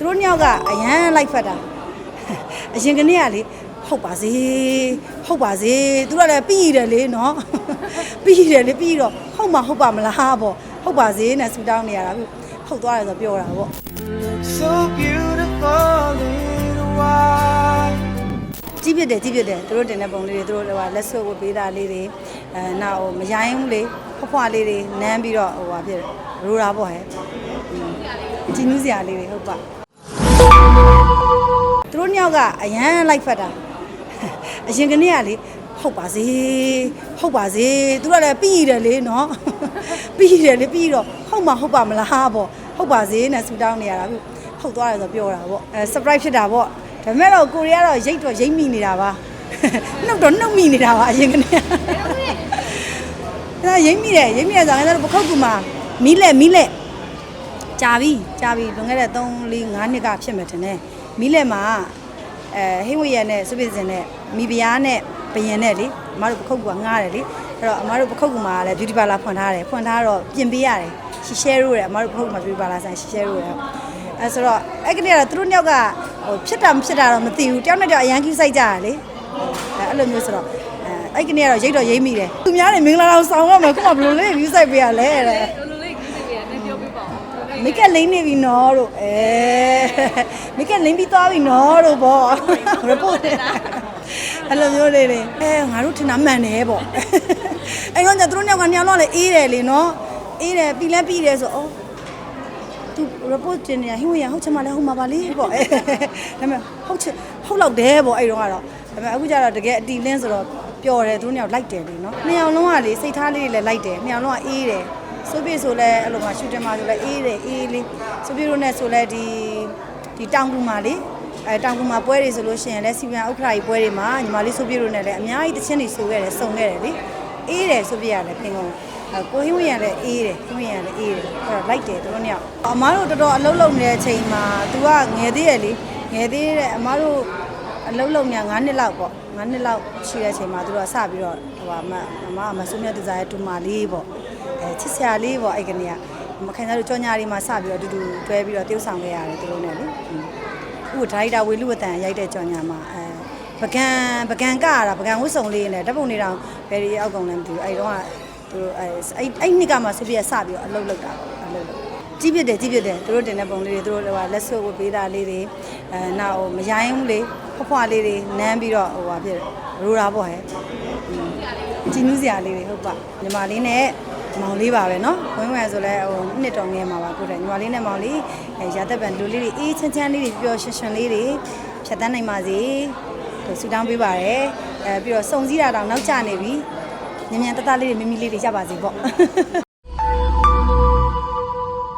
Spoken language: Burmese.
သူတို့နှစ်ယောက်ကအရန်လိုက်ဖက်တာအရင်ကနေ့ကလေဟုတ်ပါစေဟုတ်ပါစေသူတို့ကလည်းပြီးရတယ်လေနော်ပြီးရတယ်လေပြီးတော့ဟုတ်မှာဟုတ်ပါမလားပေါ့ဟုတ်ပါစေနဲ့ဆူတောင်းနေရတာအခုဟုတ်သွားတယ်ဆိုပြောတာပေါ့ So beautiful in white. ကြီးပြစ်တယ်ကြီးပြစ်တယ်သူတို့တင်တဲ့ပုံလေးတွေသူတို့ဟိုလက်စွပ်ဝတ်ပေးတာလေးတွေအဲနောက်ဟိုမရိုင်းဘူးလေဖွားဖွားလေးတွေနမ်းပြီးတော့ဟိုဟာဖြစ်တယ်ရိုးတာပေါ့ဟဲ့อืมကြည်နူးစရာလေးတွေဟုတ်ပါသူတို့နှစ် ယောက်ကအရန်လိုက်ဖက်တာအရင်ကနေ့ကလေဟုတ်ပါစေဟုတ်ပါစေသူတို့ကလည်းပြီးရတယ်လေနော်ပြီးရတယ်လေပြီးတော့ဟုတ်မှာဟုတ်ပါမလားပေါ့ဟုတ်ပါစေနဲ့ဆူတောင်းနေရတာအခုဟုတ်သွားတယ်ဆိုပြောတာပေါ့အဲ surprise ဖြစ်တာပေါ့ဒါပေမဲ့တော့ကိုရီးယားတော့ရိတ်တော့ရိတ်မိနေတာပါနှုတ်တော့နှုတ်မိနေတာပါအရင်ကနေ့ကဒါရိတ်မိတယ်ရိတ်မိတယ်ဆိုတော့ပခုတ်ကူမှာမီးလက်မီးလက်ကြာပြီကြာပြီလွန်ခဲ့တဲ့3 4 5နှစ်ကဖြစ်မယ်ထင်တယ်မီးလက်မှာ အဲဟင်းဝရနဲ့စုပစ်စင်နဲ့မိဖုရားနဲ့ဘယင်နဲ့လေအမတို့ပခုတ်ကူကငားတယ်လေအဲ့တော့အမတို့ပခုတ်ကူမှာလည်း beauty parlor ဖွင့်ထားတယ်ဖွင့်ထားတော့ပြင်ပေးရတယ်ရှီရှဲရိုးတယ်အမတို့ပခုတ်ကူမှာ beauty parlor ဆိုင်ရှီရှဲရိုးတယ်အဲဆိုတော့အဲ့ကလေးကတော့သူတို့နှစ်ယောက်ကဟိုဖြစ်တာမဖြစ်တာတော့မသိဘူးတယောက်နဲ့တယောက်အရန်ကြီးစိုက်ကြရလေအဲအဲ့လိုမျိုးဆိုတော့အဲအဲ့ကနေ့ကတော့ရိတ်တော့ရိတ်မိတယ်သူများနေမင်္ဂလာတော်ဆောင်ရမယ်ခုမှဘယ်လိုလဲ view စိုက်ပေးရလဲတဲ့ လိုလိုလေးကြီးစီရနဲ့ပြောပြ ပါဦးမိကလိမ့်နေပြီနော်တို့အဲမိကလိမ့်ပြီးသွားပြီနော်တို့ဗော report အဲ့လိုမျိုးလေးတွေအဲငါတို့ထင်တာမှန်တယ်ဗောအဲ့တော့ကျသူတို့ညောက်ကညောင်တော့လေအေးတယ်လေနော်အေးတယ်ပြီးလဲပြီးတယ်ဆိုဩသူ report တင်နေတာဟင်းဝင်ရဟုတ်ချင်မှလည်းဟုတ်မှာပါလေဗောအဲဒါပေမဲ့ဟုတ်ချင်ဟုတ်လောက်တယ်ဗောအဲ့တော့ကတော့ဒါပေမဲ့အခုကျတော့တကယ်အတီလင်းဆိုတော့ပျော်တယ်သူတို့ညောက်လိုက်တယ်လေနော်နှစ်ယောက်လုံးကလေစိတ်ထားလေးတွေလည်းလိုက်တယ်နှစ်ယောက်လုံးကအေးတယ် ဆိုပြဆိုလဲအဲ့လိုမှရှူတင်မှာဆိုလဲအေးတယ်အေးလေးဆိုပြတို့နဲ့ဆိုလဲဒီဒီတောင်ကူမှာလေအဲတောင်ကူမှာပွဲတွေဆိုလို့ရှိရင်လဲစီပြန်ဥက္ခရာကြီးပွဲတွေမှာညီမလေးဆိုပြတို့နဲ့လဲအများကြီးတချင်းတွေဆိုခဲ့တယ်စုံခဲ့တယ်လေအေးတယ်ဆိုပြရတယ်ပြင်ကုန်အဲကိုဟင်းဝင်ရလဲအေးတယ်ဟင်းဝင်ရလဲအေးတယ်အဲ့တော့လိုက်တယ်တို့နှစ်ယောက်အမားတို့တော်တော်အလုံးလုံးနေတဲ့အချိန်မှာ तू ကငယ်သေးရလေငယ်သေးတဲ့အမားတို့အလုံးလုံးများ9နှစ်လောက်ပေါ့9နှစ်လောက်ရှိတဲ့အချိန်မှာသူတို့ကစပြီးတော့ဟိုပါမအမအမဆုံးမြတ်သူစားရဲ့တူမာလေးပေါ့ အဲချစ်စရာလေးပေါ့အဲ့ကနေကမခိုင်စားတို့ကြောညာလေးမှာစပြီးတော့အတူတူတွဲပြီးတော့တယောက်ဆောင်ခဲ့ရတယ်သူတို့နဲ့လေဥဒါရိုက်တာဝေလူဝတန်ရိုက်တဲ့ကြောညာမှာအဲပကံပကံကရတာပကံဝတ်စုံလေးနဲ့ဓာတ်ပုံနေတောင်ဘယ်ရီအောက်ကောင်လဲမသိဘူးအဲ့တော့ကသူတို့အဲအဲ့အဲ့နှစ်ကမှဆိုပြီးရစပြီးတော့အလုပ်လုပ်တာပေါ့အလုပ်လုပ်ကြီးပြစ်တယ်ကြီးပြစ်တယ်သူတို့တင်တဲ့ပုံလေးတွေသူတို့ဟိုလက်စွပ်ဝတ်ပေးတာလေးတွေအဲနောက်ဟိုမရိုင်းဘူးလေဖွားဖွားလေးတွေနမ်းပြီးတော့ဟိုဟာဖြစ်ရိုးတာပေါ့ဟဲ့ကြည်နူးစရာလေးတွေဟုတ်ပါညီမလေးနဲ့ မောင်လေးပါပဲเนาะဝင်းဝဲဆိုလဲဟိုနှစ်တော်ငယ်မှာပါကိုတဲ့ညီမလေးနဲ့မောင်လေးအဲရာသက်ပံလူလေးတွေအေးချမ်းချမ်းလေးတွေပျော်ရွှင်ရွှင်လေးတွေဖြတ်တန်းနိုင်ပါစေသူဆူတောင်းပေးပါရယ်အဲပြီးတော့စုံစည်းတာတောင်နောက်ကျနေပြီညံ့ညံ့တတလေးတွေမိမိလေးတွေရပါစေပေါ့